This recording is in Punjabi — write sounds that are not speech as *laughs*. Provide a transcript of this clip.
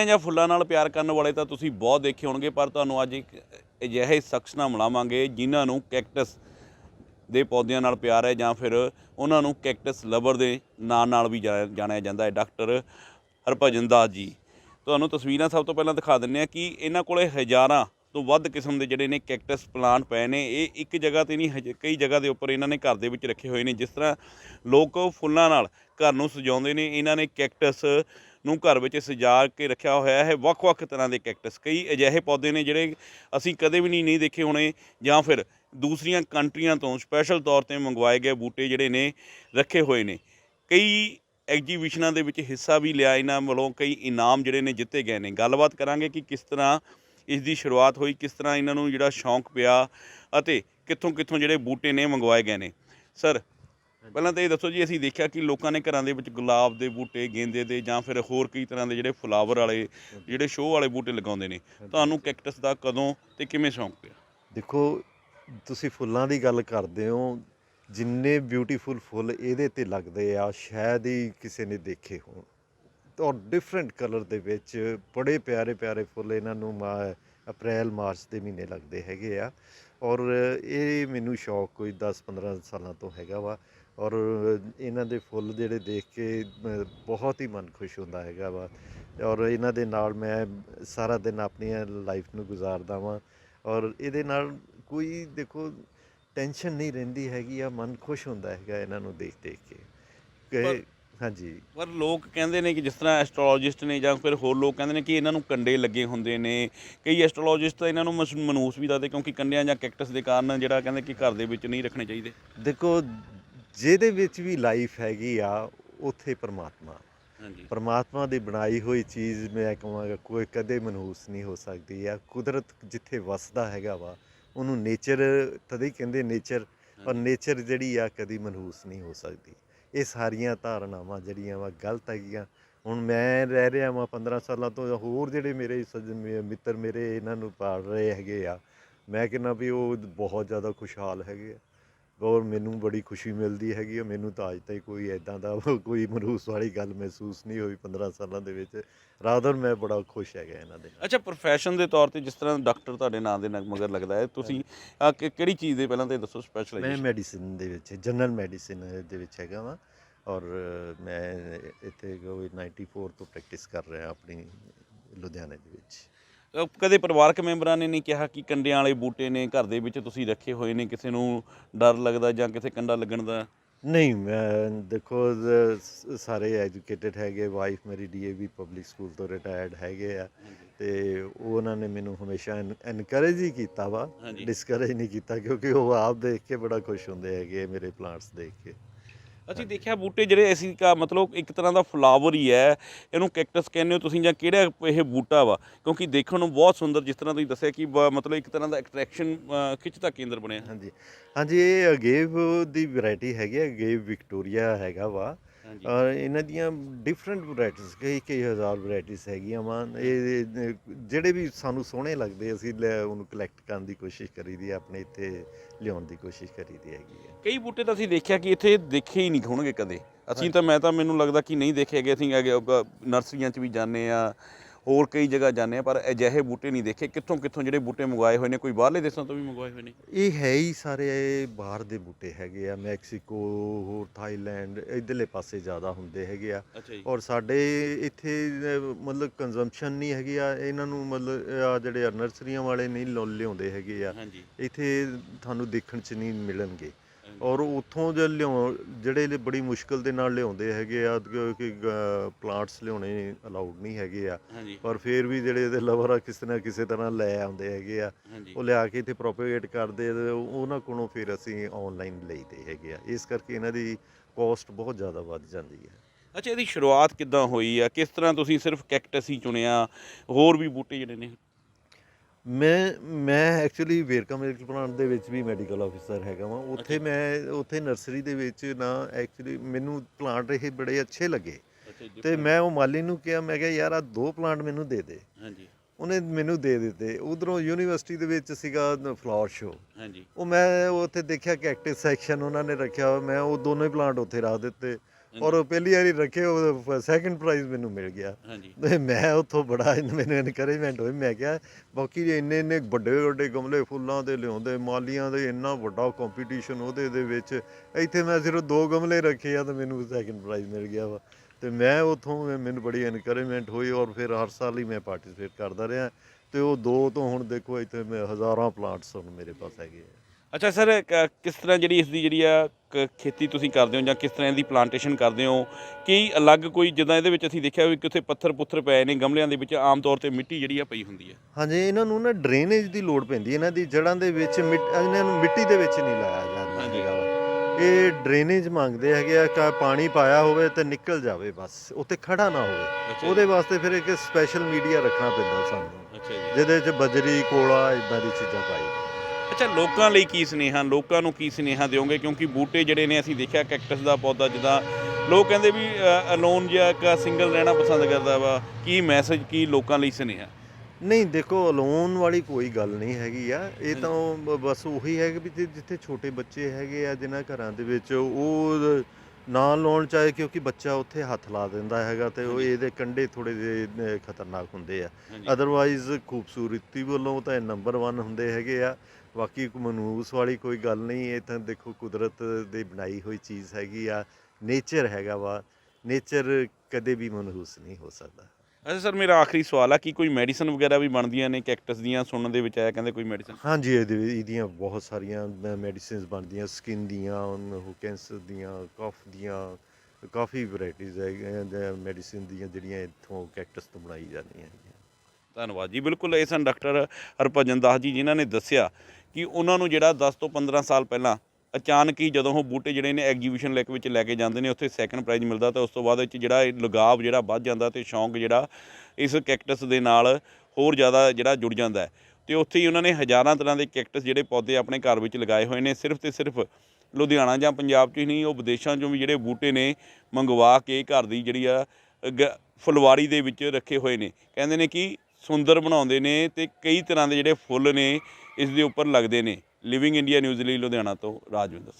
ਬੂਟਿਆਂ ਜਾਂ ਫੁੱਲਾਂ ਨਾਲ ਪਿਆਰ ਕਰਨ ਵਾਲੇ ਤਾਂ ਤੁਸੀਂ ਬਹੁਤ ਦੇਖੇ ਹੋਣਗੇ, ਪਰ ਤੁਹਾਨੂੰ ਅੱਜ ਇੱਕ ਅਜਿਹੇ ਸ਼ਖਸ ਨਾਲ ਮਿਲਾਵਾਂਗੇ ਜਿਨ੍ਹਾਂ ਨੂੰ ਕੈਕਟਸ ਦੇ ਪੌਦਿਆਂ ਨਾਲ ਪਿਆਰ ਹੈ ਜਾਂ ਫਿਰ ਉਹਨਾਂ ਨੂੰ ਕੈਕਟਸ ਲਵਰ ਦੇ ਨਾਂ ਨਾਲ ਵੀ ਜਾਣਿਆ ਜਾਣਿਆ ਜਾਂਦਾ ਹੈ। ਡਾਕਟਰ ਹਰਭਜਨ ਦਾਸ ਜੀ, ਤੁਹਾਨੂੰ ਤਸਵੀਰਾਂ ਸਭ ਤੋਂ ਪਹਿਲਾਂ ਦਿਖਾ ਦਿੰਨੇ ਆ ਕਿ ਇਹਨਾਂ ਕੋਲੇ ਹਜ਼ਾਰਾਂ ਤੋਂ ਵੱਧ ਕਿਸਮ ਦੇ ਜਿਹੜੇ ਨੇ ਕੈਕਟਸ ਪਲਾਂਟ ਪਏ ਨੇ। ਇਹ ਇੱਕ ਜਗ੍ਹਾ ਤੇ ਨਹੀਂ, ਹਜੇ ਕਈ ਜਗ੍ਹਾ ਦੇ ਉੱਪਰ ਇਹਨਾਂ ਨੇ ਘਰ ਦੇ ਵਿੱਚ ਰੱਖੇ ਹੋਏ ਨੇ। ਜਿਸ ਤਰ੍ਹਾਂ ਲੋਕ ਫੁੱਲਾਂ ਨਾਲ ਘਰ ਨੂੰ ਸਜਾਉਂਦੇ ਨੇ, ਇਹਨਾਂ ਨੇ ਕੈਕਟਸ ਨੂੰ ਘਰ ਵਿੱਚ ਸਜਾ ਕੇ ਰੱਖਿਆ ਹੋਇਆ ਹੈ। ਵੱਖ-ਵੱਖ ਤਰ੍ਹਾਂ ਦੇ ਕੈਕਟਸ, ਕਈ ਅਜਿਹੇ ਪੌਦੇ ਨੇ ਜਿਹੜੇ ਅਸੀਂ ਕਦੇ ਵੀ ਨਹੀਂ ਨਹੀਂ ਦੇਖੇ ਹੋਣੇ ਜਾਂ ਫਿਰ ਦੂਸਰੀਆਂ ਕੰਟਰੀਆਂ ਤੋਂ ਸਪੈਸ਼ਲ ਤੌਰ ਤੇ ਮੰਗਵਾਏ ਗਏ ਬੂਟੇ ਜਿਹੜੇ ਨੇ, ਰੱਖੇ ਹੋਏ ਨੇ। ਕਈ ਐਗਜੀਬਿਸ਼ਨਾਂ ਦੇ ਵਿੱਚ ਹਿੱਸਾ ਵੀ ਲਿਆ, ਇਹਨਾਂ ਵੱਲੋਂ ਕਈ ਇਨਾਮ ਜਿਹੜੇ ਨੇ ਜਿੱਤੇ ਗਏ ਨੇ। ਗੱਲਬਾਤ ਕਰਾਂਗੇ ਕਿ ਕਿਸ ਤਰ੍ਹਾਂ ਇਸ ਦੀ ਸ਼ੁਰੂਆਤ ਹੋਈ, ਕਿਸ ਤਰ੍ਹਾਂ ਇਹਨਾਂ ਨੂੰ ਜਿਹੜਾ ਸ਼ੌਂਕ ਪਿਆ ਅਤੇ ਕਿੱਥੋਂ ਕਿੱਥੋਂ ਜਿਹੜੇ ਬੂਟੇ ਨੇ ਮੰਗਵਾਏ ਗਏ ਨੇ। ਸਰ ਪਹਿਲਾਂ ਤਾਂ ਇਹ ਦੱਸੋ ਜੀ ਅਸੀਂ ਦੇਖਿਆ ਕਿ ਲੋਕਾਂ ਨੇ ਘਰਾਂ ਦੇ ਵਿੱਚ ਗੁਲਾਬ ਦੇ ਬੂਟੇ ਗੇਂਦੇ ਦੇ ਜਾਂ ਫਿਰ ਹੋਰ ਕਈ ਤਰ੍ਹਾਂ ਦੇ ਜਿਹੜੇ ਫਲਾਵਰ ਵਾਲੇ ਜਿਹੜੇ ਸ਼ੋਅ ਵਾਲੇ ਬੂਟੇ ਲਗਾਉਂਦੇ ਨੇ। ਤੁਹਾਨੂੰ ਕੈਕਟਸ ਦਾ ਕਦੋਂ ਤੇ ਕਿਵੇਂ ਸ਼ੌਂਕ ਪਿਆ? ਦੇਖੋ ਤੁਸੀਂ ਫੁੱਲਾਂ ਦੀ ਗੱਲ ਕਰਦੇ ਹੋ ਜਿੰਨੇ ਬਿਊਟੀਫੁਲ ਫੁੱਲ ਇਹਦੇ ਤੇ ਲੱਗਦੇ ਆ ਸ਼ਾਇਦ ਹੀ ਕਿਸੇ ਨੇ ਦੇਖੇ ਹੋਣ। ਔਰ ਡਿਫਰੈਂਟ ਕਲਰ ਦੇ ਵਿੱਚ ਬੜੇ ਪਿਆਰੇ ਪਿਆਰੇ ਫੁੱਲ ਇਹਨਾਂ ਨੂੰ ਅਪ੍ਰੈਲ ਮਾਰਚ ਦੇ ਮਹੀਨੇ ਲੱਗਦੇ ਹੈਗੇ ਆ। ਔਰ ਇਹ ਮੈਨੂੰ ਸ਼ੌਕ ਕੋਈ 10 15 ਸਾਲਾਂ ਤੋਂ ਹੈਗਾ ਵਾ। ਔਰ ਇਹਨਾਂ ਦੇ ਫੁੱਲ ਜਿਹੜੇ ਦੇਖ ਕੇ ਬਹੁਤ ਹੀ ਮਨ ਖੁਸ਼ ਹੁੰਦਾ ਹੈਗਾ ਵਾ। ਔਰ ਇਹਨਾਂ ਦੇ ਨਾਲ ਮੈਂ ਸਾਰਾ ਦਿਨ ਆਪਣੀ ਲਾਈਫ ਨੂੰ ਗੁਜ਼ਾਰਦਾ ਵਾਂ। ਔਰ ਇਹਦੇ ਨਾਲ ਕੋਈ ਦੇਖੋ ਟੈਨਸ਼ਨ ਨਹੀਂ ਰਹਿੰਦੀ ਹੈਗੀ ਆ ਮਨ ਖੁਸ਼ ਹੁੰਦਾ ਹੈਗਾ ਇਹਨਾਂ ਨੂੰ ਦੇਖ ਦੇਖ ਕੇ। ਕਿ ਹਾਂਜੀ। ਪਰ ਲੋਕ ਕਹਿੰਦੇ ਨੇ ਕਿ ਜਿਸ ਤਰ੍ਹਾਂ ਐਸਟ੍ਰੋਲੋਜਿਸਟ ਨੇ ਜਾਂ ਫਿਰ ਹੋਰ ਲੋਕ ਕਹਿੰਦੇ ਨੇ ਕਿ ਇਹਨਾਂ ਨੂੰ ਕੰਡੇ ਲੱਗੇ ਹੁੰਦੇ ਨੇ। ਕਈ ਐਸਟ੍ਰੋਲੋਜਿਸਟ ਤਾਂ ਇਹਨਾਂ ਨੂੰ ਮਨੂਸ ਵੀ ਦੱਸਦੇ ਕਿਉਂਕਿ ਕੰਡਿਆਂ ਜਾਂ ਕੈਕਟਸ ਦੇ ਕਾਰਨ ਜਿਹੜਾ ਕਹਿੰਦੇ ਕਿ ਘਰ ਦੇ ਵਿੱਚ ਨਹੀਂ ਰੱਖਣੇ ਚਾਹੀਦੇ। ਦੇਖੋ ਜਿਹਦੇ ਵਿੱਚ ਵੀ ਲਾਈਫ ਹੈਗੀ ਆ ਉੱਥੇ ਪਰਮਾਤਮਾ। ਹਾਂਜੀ। ਪਰਮਾਤਮਾ ਦੀ ਬਣਾਈ ਹੋਈ ਚੀਜ਼ ਮੈਂ ਕਹਾਂਗਾ ਕੋਈ ਕਦੇ ਮਨਹੂਸ ਨਹੀਂ ਹੋ ਸਕਦੀ ਆ। ਕੁਦਰਤ ਜਿੱਥੇ ਵਸਦਾ ਹੈਗਾ ਵਾ ਉਹਨੂੰ ਨੇਚਰ ਤਦੇ ਹੀ ਕਹਿੰਦੇ ਨੇਚਰ ਔਰ ਨੇਚਰ ਜਿਹੜੀ ਆ ਕਦੀ ਮਨਹੂਸ ਨਹੀਂ ਹੋ ਸਕਦੀ। ਇਹ ਸਾਰੀਆਂ ਧਾਰਨਾਵਾਂ ਜਿਹੜੀਆਂ ਵਾ ਗਲਤ ਹੈਗੀਆਂ। ਹੁਣ ਮੈਂ ਰਹਿ ਰਿਹਾ ਵਾਂ 15 ਸਾਲਾਂ ਤੋਂ ਹੋਰ ਜਿਹੜੇ ਮੇਰੇ ਸੱਜਣ ਮਿੱਤਰ ਮੇਰੇ ਇਹਨਾਂ ਨੂੰ ਪਾਲ ਰਹੇ ਹੈਗੇ ਆ ਮੈਂ ਕਹਿੰਦਾ ਵੀ ਉਹ ਬਹੁਤ ਜ਼ਿਆਦਾ ਖੁਸ਼ਹਾਲ ਹੈਗੇ ਆ। ਔਰ ਮੈਨੂੰ ਬੜੀ ਖੁਸ਼ੀ ਮਿਲਦੀ ਹੈਗੀ ਆ। ਮੈਨੂੰ ਤਾਂ ਅੱਜ ਤਾਈਂ ਕੋਈ ਐਦਾਂ ਦਾ *laughs* ਕੋਈ ਮਨਹੂਸ ਵਾਲੀ ਗੱਲ ਮਹਿਸੂਸ ਨਹੀਂ ਹੋਈ 15 ਸਾਲਾਂ ਦੇ ਵਿੱਚ। ਰਾਦਰ ਮੈਂ ਬੜਾ ਖੁਸ਼ ਹੈਗਾ ਇਹਨਾਂ ਦੇ ਅੱਛਾ ਪ੍ਰੋਫੈਸ਼ਨ ਦੇ ਤੌਰ ਤੇ ਜਿਸ ਤਰ੍ਹਾਂ ਡਾਕਟਰ ਤੁਹਾਡੇ ਨਾਂ ਦੇ ਨਾਲ ਮਗਰ ਲੱਗਦਾ ਹੈ ਤੁਸੀਂ ਕਿਹੜੀ ਚੀਜ਼ ਦੇ ਪਹਿਲਾਂ ਤੇ ਦੱਸੋ ਮੈਂ ਸਪੈਸ਼ਲਾਈਜ਼ੇਸ਼ਨ ਮੈਡੀਸਿਨ ਦੇ ਵਿੱਚ ਜਨਰਲ ਮੈਡੀਸਿਨ ਦੇ ਵਿੱਚ ਹੈਗਾ ਵਾਂ। ਔਰ ਮੈਂ ਇੱਥੇ ਕੋਈ 94 ਤੋਂ ਪ੍ਰੈਕਟਿਸ ਕਰ ਰਿਹਾ ਆਪਣੀ ਲੁਧਿਆਣੇ ਦੇ ਵਿੱਚ। ਕਦੇ ਪਰਿਵਾਰਕ ਮੈਂਬਰਾਂ ਨੇ ਨਹੀਂ ਕਿਹਾ ਕਿ ਕੰਡਿਆਂ ਵਾਲੇ ਬੂਟੇ ਨੇ ਘਰ ਦੇ ਵਿੱਚ ਤੁਸੀਂ ਰੱਖੇ ਹੋਏ ਨੇ ਕਿਸੇ ਨੂੰ ਡਰ ਲੱਗਦਾ ਜਾਂ ਕਿਸੇ ਕੰਡਾ ਲੱਗਣ ਦਾ ਨਹੀਂ ਮੈਂ ਦੇਖੋ ਜ਼- ਸ- ਸਾਰੇ ਐਜੂਕੇਟਿਡ ਹੈਗੇ ਵਾਈਫ ਮੇਰੀ ਡੀਏਵੀ ਪਬਲਿਕ ਸਕੂਲ ਤੋਂ ਰਿਟਾਇਰਡ ਹੈਗੇ ਆ ਤੇ ਉਹ ਉਹਨਾਂ ਨੇ ਮੈਨੂੰ ਹਮੇਸ਼ਾ ਐਨਕਰੇਜ ਹੀ ਕੀਤਾ ਵਾ ਹਾਂਜੀ। ਡਿਸਕਰੇਜ ਨਹੀਂ ਕੀਤਾ ਕਿਉਂਕਿ ਉਹ ਆਪ ਦੇਖ ਕੇ ਬੜਾ ਖੁਸ਼ ਹੁੰਦੇ ਹੈਗੇ ਮੇਰੇ ਪਲਾਂਟਸ ਦੇਖ ਕੇ ਅਸੀਂ ਦੇਖਿਆ ਬੂਟੇ ਜਿਹੜੇ ਅਸੀਂ ਕਾ ਮਤਲਬ ਇੱਕ ਤਰ੍ਹਾਂ ਦਾ ਫਲਾਵਰ ਹੀ ਹੈ, ਇਹਨੂੰ ਕੈਕਟਸ ਕਹਿੰਦੇ ਹੋ ਤੁਸੀਂ ਜਾਂ ਕਿਹੜਾ ਇਹ ਬੂਟਾ ਵਾ? ਕਿਉਂਕਿ ਦੇਖਣ ਨੂੰ ਬਹੁਤ ਸੁੰਦਰ ਜਿਸ ਤਰ੍ਹਾਂ ਤੁਸੀਂ ਦੱਸਿਆ ਕਿ ਬ- ਮਤਲਬ ਇੱਕ ਤਰ੍ਹਾਂ ਦਾ ਅਟਰੈਕਸ਼ਨ ਖਿੱਚ ਦਾ ਕੇਂਦਰ ਬਣਿਆ ਹਾਂਜੀ। ਹਾਂਜੀ, ਇਹ ਅਗੇਵ ਦੀ ਵੈਰਾਈਟੀ ਹੈਗੀ ਹੈ, ਅਗੇਵ ਵਿਕਟੋਰੀਆ ਹੈਗਾ ਵਾ। ਔਰ ਇਹਨਾਂ ਦੀਆਂ ਡਿਫਰੈਂਟ ਵੈਰਾਈਟੀਆਂ ਕਈ ਕਈ ਹਜ਼ਾਰ ਵੈਰਾਈਟੀਆਂ ਹੈਗੀਆਂ ਵਾ। ਇਹ ਜਿਹੜੇ ਵੀ ਸਾਨੂੰ ਸੋਹਣੇ ਲੱਗਦੇ ਅਸੀਂ ਲੈ- ਉਹਨੂੰ ਕਲੈਕਟ ਕਰਨ ਦੀ ਕੋਸ਼ਿਸ਼ ਕਰੀਦੀ ਹੈ ਆਪਣੇ ਇੱਥੇ ਲਿਆਉਣ ਦੀ ਕੋਸ਼ਿਸ਼ ਕਰੀਦੀ ਹੈਗੀ ਹੈ ਕਈ ਬੂਟੇ ਤਾਂ ਅਸੀਂ ਦੇਖਿਆ ਕਿ ਇੱਥੇ ਦੇਖੇ ਹੀ ਨਹੀਂ ਹੋਣਗੇ ਕਦੇ। ਅਸੀਂ ਤਾਂ ਮੈਂ ਤਾਂ ਮੈਨੂੰ ਲੱਗਦਾ ਕਿ ਨਹੀਂ ਦੇਖੇ ਹੈਗੇ ਅਸੀਂ ਅੱਗੇ ਅੱਗੇ ਨਰਸਰੀਆਂ 'ਚ ਵੀ ਜਾਂਦੇ ਆ ਹੋਰ ਕਈ ਜਗ੍ਹਾ ਜਾਂਦੇ ਆ ਪਰ ਅਜਿਹੇ ਬੂਟੇ ਨਹੀਂ ਦੇਖੇ। ਕਿੱਥੋਂ ਕਿੱਥੋਂ ਜਿਹੜੇ ਬੂਟੇ ਮੰਗਵਾਏ ਹੋਏ ਨੇ? ਕੋਈ ਬਾਹਰਲੇ ਦੇਸ਼ਾਂ ਤੋਂ ਵੀ ਮੰਗਵਾਏ ਹੋਏ ਨੇ? ਇਹ ਹੈ ਹੀ ਸਾਰੇ ਬਾਹਰ ਦੇ ਬੂਟੇ ਹੈਗੇ ਆ। ਮੈਕਸੀਕੋ ਹੋਰ ਥਾਈਲੈਂਡ ਇਧਰਲੇ ਪਾਸੇ ਜ਼ਿਆਦਾ ਹੁੰਦੇ ਹੈਗੇ ਆ। ਔਰ ਸਾਡੇ ਇੱਥੇ ਮਤਲਬ ਕੰਜ਼ੰਪਸ਼ਨ ਨਹੀਂ ਹੈਗੀ ਆ। ਇਹਨਾਂ ਨੂੰ ਮਤਲਬ ਆ ਜਿਹੜੇ ਨਰਸਰੀਆਂ ਵਾਲੇ ਨਹੀਂ ਲਿਆਉ- ਲਿਆਉਂਦੇ ਹੈਗੇ ਆ। ਇੱਥੇ ਤੁਹਾਨੂੰ ਦੇਖਣ ਚ ਨਹੀਂ ਮਿਲਣਗੇ। ਔਰ ਉੱਥੋਂ ਜੇ ਲਿਆਉ ਜਿਹੜੇ ਬੜੀ ਮੁਸ਼ਕਲ ਦੇ ਨਾਲ ਲਿਆਉਂਦੇ ਹੈਗੇ ਆ ਕਿ ਪਲਾਂਟਸ ਲਿਆਉਣੇ ਅਲਾਉਡ ਨਹੀਂ ਹੈਗੇ ਆ। ਪਰ ਫਿਰ ਵੀ ਜਿਹੜੇ ਇਹਦੇ ਲਵਰ ਆ ਕਿਸੇ ਨਾ ਕਿਸੇ ਤਰ੍ਹਾਂ ਲੈ ਆਉਂਦੇ ਹੈਗੇ ਆ। ਉਹ ਲਿਆ ਕੇ ਇੱਥੇ ਪ੍ਰੋਪੇਗੇਟ ਕਰਦੇ ਉਹਨਾਂ ਕੋਲੋਂ ਫਿਰ ਅਸੀਂ ਆਨਲਾਈਨ ਲਈਦੇ ਹੈਗੇ ਆ। ਇਸ ਕਰਕੇ ਇਹਨਾਂ ਦੀ ਕਾਸਟ ਬਹੁਤ ਜ਼ਿਆਦਾ ਵੱਧ ਜਾਂਦੀ ਹੈ। ਅੱਛਾ ਇਹਦੀ ਸ਼ੁਰੂਆਤ ਕਿੱਦਾਂ ਹੋਈ ਆ? ਕਿਸ ਤਰ੍ਹਾਂ ਤੁਸੀਂ ਸਿਰਫ ਕੈਕਟਸ ਹੀ ਚੁਣਿਆ? ਹੋਰ ਵੀ ਬੂਟੇ ਜਿਹੜੇ ਨੇ ਮੈਂ ਮੈਂ ਐਕਚੁਅਲੀ ਵੇਰਕਾ ਮੈਡੀਕਲ ਪਲਾਂਟ ਦੇ ਵਿੱਚ ਵੀ ਮੈਡੀਕਲ ਆਫੀਸਰ ਹੈਗਾ ਵਾਂ। ਉੱਥੇ ਮੈਂ ਉੱਥੇ ਨਰਸਰੀ ਦੇ ਵਿੱਚ ਨਾ ਐਕਚੁਅਲੀ ਮੈਨੂੰ ਪਲਾਂਟ ਇਹ ਬੜੇ ਅੱਛੇ ਲੱਗੇ। ਤੇ ਮੈਂ ਉਹ ਮਾਲੀ ਨੂੰ ਕਿਹਾ ਮੈਂ ਕਿਹਾ ਯਾਰ ਆ ਦੋ ਪਲਾਂਟ ਮੈਨੂੰ ਦੇ ਦੇ। ਹਾਂਜੀ। ਉਹਨੇ ਮੈਨੂੰ ਦੇ ਦਿੱਤੇ। ਉਧਰੋਂ ਯੂਨੀਵਰਸਿਟੀ ਦੇ ਵਿੱਚ ਸੀਗਾ ਫਲਾਵਰ ਸ਼ੋ ਹਾਂਜੀ। ਉਹ ਮੈਂ ਉੱਥੇ ਦੇਖਿਆ ਕਿ ਐਕਟਿਵ ਸੈਕਸ਼ਨ ਉਹਨਾਂ ਨੇ ਰੱਖਿਆ ਹੋਇਆ। ਮੈਂ ਉਹ ਦੋਨੋਂ ਹੀ ਪਲਾਂਟ ਉੱਥੇ ਰੱਖ ਦਿੱਤੇ। ਔਰ ਪਹਿਲੀ ਵਾਰੀ ਰੱਖੇ ਉਹ ਸੈਕੰਡ ਪ੍ਰਾਈਜ਼ ਮੈਨੂੰ ਮਿਲ ਗਿਆ। ਹਾਂਜੀ। ਤੇ ਮੈਂ ਉੱਥੋਂ ਬੜਾ ਮੈਨੂੰ ਇਨਕਰੇਜਮੈਂਟ ਹੋਈ। ਮੈਂ ਕਿਹਾ ਬਾਕੀ ਜੇ ਇੰਨੇ ਇੰਨੇ ਵੱਡੇ ਵੱਡੇ ਗਮਲੇ ਫੁੱਲਾਂ ਦੇ ਲਿਆਉਂਦੇ ਮਾਲੀਆਂ ਦੇ ਇੰਨਾ ਵੱਡਾ ਕੰਪੀਟੀਸ਼ਨ ਉਹਦੇ ਦੇ ਵਿੱਚ ਇੱਥੇ ਮੈਂ ਸਿਰਫ ਦੋ ਗਮਲੇ ਰੱਖੇ ਆ ਤਾਂ ਮੈਨੂੰ ਸੈਕੰਡ ਪ੍ਰਾਈਜ਼ ਮਿਲ ਗਿਆ ਵਾ। ਤੇ ਮੈਂ ਉੱਥੋਂ ਮੈਨੂੰ ਬੜੀ ਇਨਕਰੇਜਮੈਂਟ ਹੋਈ ਔਰ ਫਿਰ ਹਰ ਸਾਲ ਹੀ ਮੈਂ ਪਾਰਟਿਸਿਪੇਟ ਕਰਦਾ ਰਿਹਾ। ਤੇ ਉਹ ਦੋ ਤੋਂ ਹੁਣ ਦੇਖੋ ਇੱਥੇ ਮੈਂ ਹਜ਼ਾਰਾਂ ਪਲਾਂਟਸ ਹੁਣ ਮੇਰੇ ਪਾਸ ਹੈਗੇ ਆ। ਅੱਛਾ ਸਰ ਕ- ਕਿਸ ਤਰ੍ਹਾਂ ਜਿਹੜੀ ਇਸ ਦੀ ਜਿਹੜੀ ਆ ਕ- ਖੇਤੀ ਤੁਸੀਂ ਕਰਦੇ ਹੋ ਜਾਂ ਕਿਸ ਤਰ੍ਹਾਂ ਇਹਦੀ ਪਲਾਂਟੇਸ਼ਨ ਕਰਦੇ ਹੋ? ਕੀ ਅਲੱਗ ਕੋਈ ਜਿੱਦਾਂ ਇਹਦੇ ਵਿੱਚ ਅਸੀਂ ਦੇਖਿਆ ਵੀ ਕਿਤੇ ਪੱਥਰ ਪੁੱਥਰ ਪਏ ਨੇ ਗਮਲਿਆਂ ਦੇ ਵਿੱਚ ਆਮ ਤੌਰ ਤੇ ਮਿੱਟੀ ਜਿਹੜੀ ਆ ਪਈ ਹੁੰਦੀ ਹੈ ਹਾਂਜੀ ਇਹਨਾਂ ਨੂੰ ਨਾ ਡਰੇਨੇਜ ਦੀ ਲੋੜ ਪੈਂਦੀ ਹੈ। ਇਹਨਾਂ ਦੀ ਜੜ੍ਹਾਂ ਦੇ ਵਿੱਚ ਇਹਨਾਂ ਨੂੰ ਮਿੱਟੀ ਦੇ ਵਿੱਚ ਨਹੀਂ ਲਾਇਆ ਜਾਂਦਾ ਹਾਂਜੀ। ਹੈਗਾ। ਇਹ ਡਰੇਨੇਜ ਮੰਗਦੇ ਹੈਗੇ ਆ ਕਿ ਪਾਣੀ ਪਾਇਆ ਹੋਵੇ ਤੇ ਨਿਕਲ ਜਾਵੇ ਬਸ ਉੱਤੇ ਖੜਾ ਨਾ ਹੋਵੇ। ਉਹਦੇ ਵਾਸਤੇ ਫਿਰ ਇੱਕ ਸਪੈਸ਼ਲ ਮੀਡੀਆ ਰੱਖਣਾ ਪੈਂਦਾ ਸਾਨੂੰ। ਅੱਛਾ ਜੀ। ਜਿਹਦੇ 'ਚ ਬਜਰੀ ਕੋਲਾ ਇਦਾਂ ਦੀ ਚੀਜ਼ਾਂ ਪਾਈ। ਅੱਛਾ ਲੋਕਾਂ ਲਈ ਕੀ ਸੁਨੇਹਾ? ਲੋਕਾਂ ਨੂੰ ਕੀ ਸੁਨੇਹਾ ਦਿਓਗੇ? ਕਿਉਂਕਿ ਬੂਟੇ ਜਿਹੜੇ ਨੇ ਅਸੀਂ ਦੇਖਿਆ ਕੈਕਟਸ ਦਾ ਪੌਦਾ ਜਿੱਦਾਂ ਲੋਕ ਕਹਿੰਦੇ ਵੀ ਅਲੋਨ ਜਾਂ ਇੱਕ ਸਿੰਗਲ ਰਹਿਣਾ ਪਸੰਦ ਕਰਦਾ ਵਾ। ਕੀ ਮੈਸੇਜ ਕੀ ਲੋਕਾਂ ਲਈ ਸੁਨੇਹਾ? ਨਹੀਂ ਦੇਖੋ ਅਲੋਨ ਵਾਲੀ ਕੋਈ ਗੱਲ ਨਹੀਂ ਹੈਗੀ ਆ। ਇਹ ਤਾਂ ਬਸ ਉਹੀ ਹੈ ਕਿ ਜਿੱਥੇ ਛੋਟੇ ਬੱਚੇ ਹੈਗੇ ਆ ਜਿਨ੍ਹਾਂ ਘਰਾਂ ਦੇ ਵਿੱਚ ਉਹ ਨਾ ਲਾਉਣ ਚਾਹੇ ਕਿਉਂਕਿ ਬੱਚਾ ਉੱਥੇ ਹੱਥ ਲਾ ਦਿੰਦਾ ਹੈਗਾ ਤੇ ਉਹ। ਇਹਦੇ ਕੰਡੇ ਥੋੜੇ ਜਿਹੇ ਖਤਰਨਾਕ ਹੁੰਦੇ ਆ। ਅਦਰਵਾਈਜ਼ ਖੂਬਸੂਰਤੀ ਵੱਲੋਂ ਤਾਂ ਇਹ ਨੰਬਰ 1 ਹੁੰਦੇ ਹੈਗੇ ਆ। ਬਾਕੀ ਮਨੂਸ ਵਾਲੀ ਕੋਈ ਗੱਲ ਨਹੀਂ ਇਹ ਤਾਂ ਦੇਖੋ ਕੁਦਰਤ ਦੀ ਬਣਾਈ ਹੋਈ ਚੀਜ਼ ਹੈਗੀ ਆ ਨੇਚਰ ਹੈਗਾ ਵਾ ਨੇਚਰ ਕਦੇ ਵੀ ਮਨਹੂਸ ਨਹੀਂ ਹੋ ਸਕਦਾ। ਅੱਛਾ ਸਰ ਮੇਰਾ ਆਖਰੀ ਸਵਾਲ ਆ ਕਿ ਕੋਈ ਮੈਡੀਸਨ ਵਗੈਰਾ ਵੀ ਬਣਦੀਆਂ ਨੇ ਕੈਕਟਸ ਦੀਆਂ ਸੁਣਨ ਦੇ ਵਿੱਚ ਆਇਆ ਕਹਿੰਦੇ ਕੋਈ ਮੈਡੀਸਨ ਹਾਂਜੀ ਇਹਦੇ ਵਿੱਚ- ਇਹਦੀਆਂ ਬਹੁਤ ਸਾਰੀਆਂ ਮੈਡੀਸਿਨਸ ਬਣਦੀਆਂ ਸਕਿਨ ਦੀਆਂ ਉਹ ਕੈਂਸਰ ਦੀਆਂ ਕਫ ਦੀਆਂ ਕਾਫੀ ਵੈਰਾਈਟੀਆਂ ਹੈਗੀਆਂ ਮੈਡੀਸਿਨ ਦੀਆਂ ਜਿਹੜੀਆਂ ਇੱਥੋਂ ਕੈਕਟਸ ਤੋਂ ਬਣਾਈ ਜਾਂਦੀਆਂ ਧੰਨਵਾਦ ਜੀ। ਬਿਲਕੁਲ ਇਹ ਸਨ ਡਾਕਟਰ ਹਰਭਜਨ ਦਾਸ ਜੀ, ਜਿਨ੍ਹਾਂ ਨੇ ਦੱਸਿਆ ਕਿ ਉਹਨਾਂ ਨੂੰ ਜਿਹੜਾ 10 ਤੋਂ 15 ਸਾਲ ਪਹਿਲਾਂ ਅਚਾਨਕ ਹੀ ਜਦੋਂ ਉਹ ਬੂਟੇ ਜਿਹੜੇ ਨੇ ਐਗਜੀਬਿਸ਼ਨ ਲੈਕ ਵਿੱਚ ਲੈ ਕੇ ਜਾਂਦੇ ਨੇ, ਉੱਥੇ ਸੈਕੰਡ ਪ੍ਰਾਈਜ਼ ਮਿਲਦਾ ਤਾਂ ਉਸ ਤੋਂ ਬਾਅਦ ਵਿੱਚ ਜਿਹੜਾ ਇਹ ਲਗਾਵ ਜਿਹੜਾ ਵੱਧ ਜਾਂਦਾ ਤੇ ਸ਼ੌਂਕ ਜਿਹੜਾ ਇਸ ਕੈਕਟਸ ਦੇ ਨਾਲ ਹੋਰ ਜ਼ਿਆਦਾ ਜਿਹੜਾ ਜੁੜ ਜਾਂਦਾ ਹੈ। ਤੇ ਉੱਥੇ ਹੀ ਉਹਨਾਂ ਨੇ ਹਜ਼ਾਰਾਂ ਤਰ੍ਹਾਂ ਦੇ ਕੈਕਟਸ ਜਿਹੜੇ ਪੌਦੇ ਆਪਣੇ ਘਰ ਵਿੱਚ ਲਗਾਏ ਹੋਏ ਨੇ, ਸਿਰਫ ਤੇ ਸਿਰਫ ਲੁਧਿਆਣਾ ਜਾਂ ਪੰਜਾਬ 'ਚ ਹੀ ਨਹੀਂ, ਉਹ ਵਿਦੇਸ਼ਾਂ 'ਚੋਂ ਵੀ ਜਿਹੜੇ ਬੂਟੇ ਨੇ ਮੰਗਵਾ ਕੇ ਘਰ ਦੀ ਜਿਹੜੀ ਆ, ਗ- ਫੁਲਵਾਰੀ ਦੇ ਵਿੱਚ ਰੱਖੇ ਹੋਏ ਨੇ। ਕਹਿੰਦੇ ਨੇ ਕਿ ਸੁੰਦਰ ਬਣਾਉਂਦੇ ਨੇ ਤੇ ਕਈ ਤਰ੍ਹਾਂ ਦੇ ਜਿਹੜੇ ਫੁੱਲ ਨੇ ਇਸ ਦੇ ਉੱਪਰ ਲੱਗਦੇ ਨੇ। ਲਿਵਿੰਗ ਇੰਡੀਆ ਨਿਊਜ਼ ਲਈ ਲੁਧਿਆਣਾ ਤੋਂ ਰਾਜਵਿੰਦਰ ਸਿੰਘ।